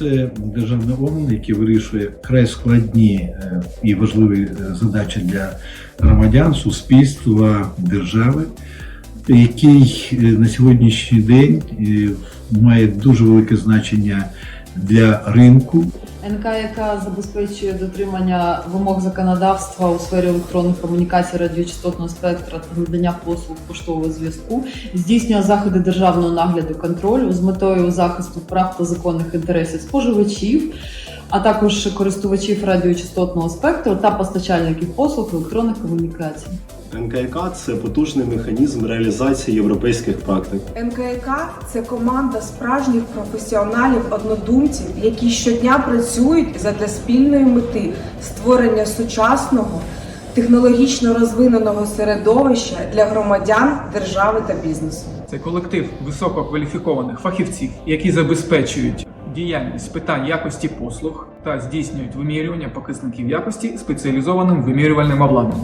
Це державний орган, який вирішує край складні е, і важливі е, задачі для громадян, суспільства, держави, який е, на сьогоднішній день має дуже велике значення для ринку, НКЯК забезпечує дотримання вимог законодавства у сфері електронних комунікацій радіочастотного спектра та надання послуг поштового зв'язку, здійснює заходи державного нагляду контролю з метою захисту прав та законних інтересів споживачів, а також користувачів радіочастотного спектру та постачальників послуг електронних комунікацій. НКК це потужний механізм реалізації європейських практик. НКК це команда справжніх професіоналів однодумців, які щодня працюють задля спільної мети створення сучасного, технологічно розвиненого середовища для громадян, держави та бізнесу. Це колектив висококваліфікованих фахівців, які забезпечують діяльність з питань якості послуг та здійснюють вимірювання показників якості спеціалізованим вимірювальним обладнанням.